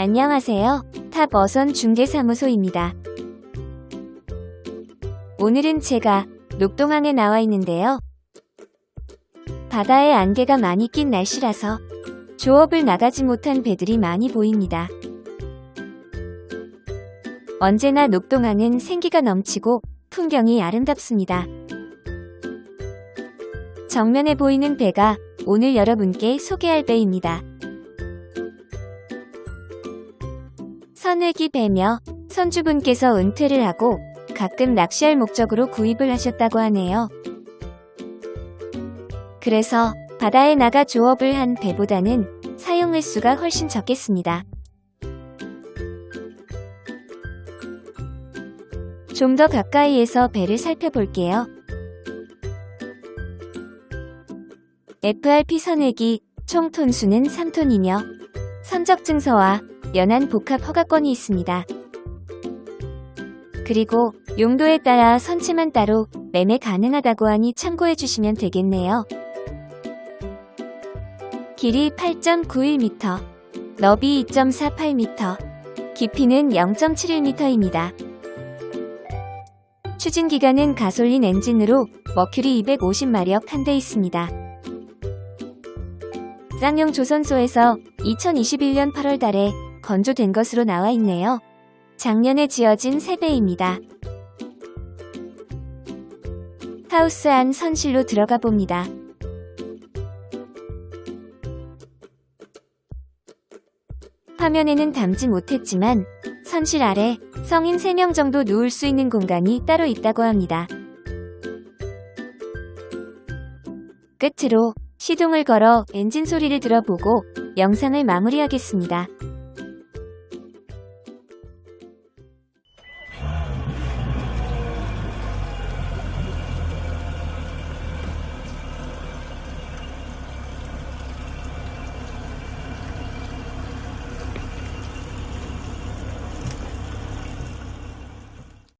안녕하세요. 탑 어선 중개사무소입니다. 오늘은 제가 녹동항에 나와 있는데요. 바다에 안개가 많이 낀 날씨라서 조업을 나가지 못한 배들이 많이 보입니다. 언제나 녹동항은 생기가 넘치고 풍경이 아름답습니다. 정면에 보이는 배가 오늘 여러분께 소개할 배입니다. 선회기 배며 선주분께서 은퇴를 하고 가끔 낚시할 목적으로 구입을 하셨다고 하네요. 그래서 바다에 나가 조업을 한 배보다는 사용 횟수가 훨씬 적겠습니다. 좀 더 가까이에서 배를 살펴볼게요. FRP 선액이 총 톤수는 3톤이며 선적 증서와 연한 복합 허가권이 있습니다. 그리고 용도에 따라 선체만 따로 매매 가능하다고 하니 참고해 주시면 되겠네요. 길이 8.91m, 너비 2.48m, 깊이는 0.71m입니다. 추진 기간은 가솔린 엔진으로 머큐리 250마력 한 대 있습니다. 쌍용 조선소에서 2021년 8월 달에 건조된 것으로 나와 있네요. 작년에 지어진 세배입니다. 하우스 안 선실로 들어가 봅니다. 화면에는 담지 못했지만 선실 아래 성인 3명 정도 누울 수 있는 공간이 따로 있다고 합니다. 끝으로 시동을 걸어 엔진 소리를 들어보고 영상을 마무리하겠습니다.